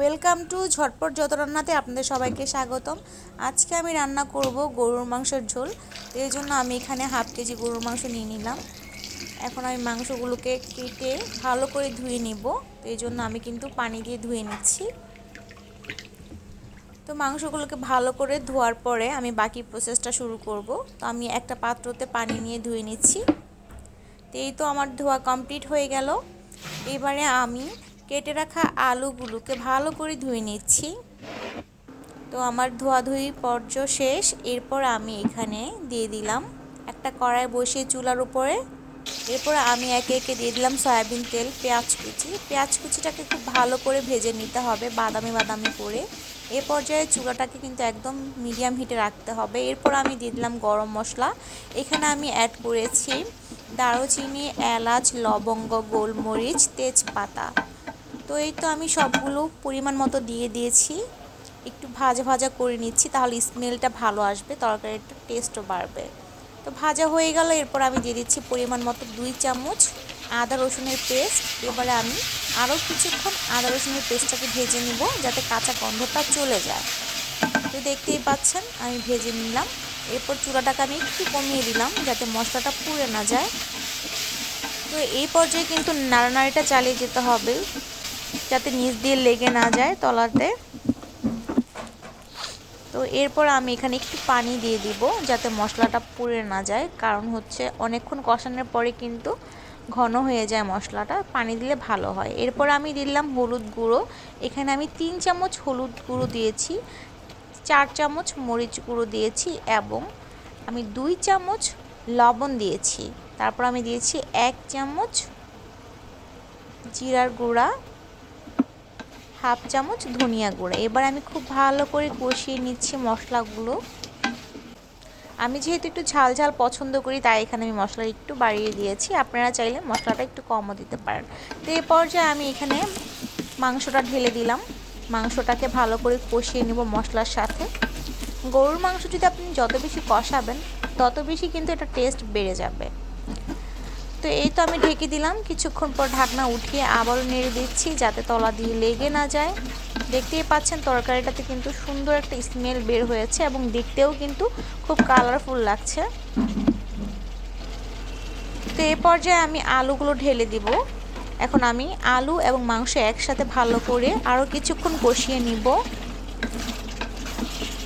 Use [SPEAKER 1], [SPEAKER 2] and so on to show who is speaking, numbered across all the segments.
[SPEAKER 1] Welcome to ঝটপট যত রান্নাতে আপনাদের সবাইকে স্বাগতম। আজকে আমি রান্না করব গরুর মাংসের ঝোল। এই জন্য আমি এখানে হাফ কেজি গরুর মাংস নিয়ে নিলাম। এখন আমি মাংসগুলোকে কেটে ভালো করে ধুয়ে নিব। তো এই জন্য আমি কিন্তু পানি দিয়ে ধুয়ে নিচ্ছি। তো মাংসগুলোকে ভালো করে ধোয়ার পরে আমি বাকি প্রসেসটা শুরু করব। তো আমি একটা পাত্রতে পানি নিয়ে ধুয়ে নিচ্ছি। তো এই তো আমার ধোয়া কমপ্লিট হয়ে গেল। এবারে আমি কেটে রাখা আলুগুলোকে ভালো করে ধুয়ে নিচ্ছি। তো আমার ধোয়াধুয়ি পর্য শেষ। এরপর আমি এখানে দিয়ে দিলাম একটা কড়াই বসিয়ে চুলার উপরে। এরপর আমি একে একে দিয়ে দিলাম সয়াবিন তেল, পেঁয়াজ কুচি। পেঁয়াজ কুচিটাকে খুব ভালো করে ভেজে নিতে হবে বাদামি বাদামি করে। এ পর্যায়ে চুলাটাকে কিন্তু একদম মিডিয়াম হিটে রাখতে হবে। এরপর আমি দিয়ে দিলাম গরম মশলা। এখানে আমি অ্যাড করেছি দারুচিনি, এলাচ, লবঙ্গ, গোলমরিচ, তেজপাতা। তো এই তো আমি সবগুলো পরিমাণ মতো দিয়ে দিয়েছি। একটু ভাজা ভাজা করে নিচ্ছি, তাহলে স্মেলটা ভালো আসবে তরকারিটা টেস্টও বাড়বে। তো ভাজা হয়ে গেল, এরপর আমি দিয়ে দিচ্ছি পরিমাণ মতো দুই চামচ আদা রসুনের পেস্ট এবারে আমি আরও কিছুক্ষণ আদা রসুনের পেস্টটাকে ভেজে নিব, যাতে কাঁচা গন্ধটা চলে যায়। তো দেখতেই পাচ্ছেন, আমি ভেজে নিলাম। এরপর চুলাটাকে আমি একটু কমিয়ে দিলাম, যাতে মশলাটা পুড়ে না যায়। তো এই পর্যায়ে কিন্তু নাড়ানাড়িটা চালিয়ে যেতে হবে। যাতে নিচ দিয়ে লেগে না যায় তলাতে। তো এরপর আমি এখানে একটু পানি দিয়ে দিব যাতে মশলাটা পুড়ে না যায়। কারণ হচ্ছে অনেকক্ষণ কষানোর পরে কিন্তু ঘন হয়ে যায় মশলাটা, পানি দিলে ভালো হয়। এরপর আমি দিলাম হলুদ গুঁড়ো। এখানে আমি তিন চামচ হলুদ গুঁড়ো দিয়েছি, চার চামচ মরিচ গুঁড়ো দিয়েছি এবং আমি দুই চামচ লবণ দিয়েছি। তারপর আমি দিয়েছি এক চামচ জিরার গুঁড়া হাফ চামচ ধনিয়া গুঁড়া। এবার আমি খুব ভালো করে কষিয়ে নিচ্ছি মশলাগুলো। আমি যেহেতু একটু ঝাল ঝাল পছন্দ করি, তাই এখানে আমি মশলা একটু বাড়িয়ে দিয়েছি। আপনারা চাইলে মশলাটা একটু কমও দিতে পারেন। তো এই পর্যায়ে আমি এখানে মাংসটা ঢেলে দিলাম। মাংসটাকে ভালো করে কষিয়ে নেব মশলার সাথে। গরুর মাংস যদি আপনি যত বেশি কষাবেন, তত বেশি কিন্তু এটা টেস্ট বেড়ে যাবে। তো এই তো আমি ঢেকে দিলাম। কিছুক্ষণ পর ঢাকনা উঠিয়ে আবারও নেড়ে দিচ্ছি যাতে তলা দিয়ে লেগে না যায়। দেখতেই পাচ্ছেন তরকারিটাতে কিন্তু সুন্দর একটা স্মেল বের হয়েছে এবং দেখতেও কিন্তু খুব কালারফুল লাগছে। তো এই পর্যায়ে আমি আলুগুলো ঢেলে দিব। এখন আমি আলু এবং মাংস একসাথে ভালো করে আরও কিছুক্ষণ কষিয়ে নিব।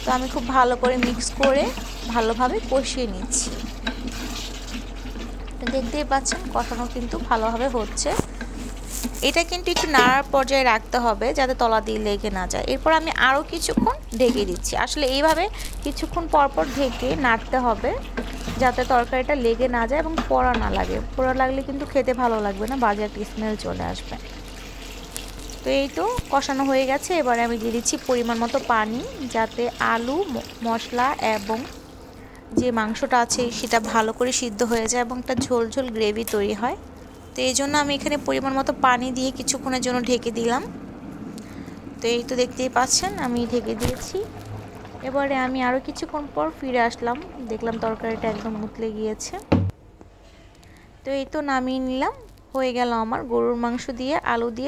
[SPEAKER 1] তো আমি খুব ভালো করে মিক্স করে ভালোভাবে কষিয়ে নিচ্ছি। দেখতেই পাচ্ছেন কষানো কিন্তু ভালোভাবে হচ্ছে। এটা কিন্তু একটু নাড়ার পর্যায়ে রাখতে হবে যাতে তলা দিয়ে লেগে না যায়। এরপর আমি আরও কিছুক্ষণ ঢেকে দিচ্ছি। আসলে এইভাবে কিছুক্ষণ পরপর ঢেকে নাড়তে হবে যাতে তরকারিটা লেগে না যায় এবং পোড়া না লাগে। পোড়া লাগলে কিন্তু খেতে ভালো লাগবে না, বাজে একটা স্মেল চলে আসবে। তো এই তো কষানো হয়ে গেছে। এবারে আমি দিয়ে দিচ্ছি পরিমাণ মতো পানি যাতে আলু মশলা এবং যে মাংসটা আছে সেটা ভালো করে সিদ্ধ হয়ে যায় এবং একটা ঝোল ঝোল গ্রেভি তৈরি হয়। তো এই জন্য আমি এখানে পরিমাণ মতো পানি দিয়ে কিছুক্ষণের জন্য ঢেকে দিলাম। তো এই তো দেখতেই পাচ্ছেন, আমি ঢেকে দিয়েছি। এবারে আমি আরও কিছুক্ষণ পর ফিরে আসলাম। দেখলাম তরকারিটা একদম মুতলে গিয়েছে। তো এই তো নামিয়ে নিলাম। হয়ে গেল আমার গরুর মাংস দিয়ে, আলু দিয়ে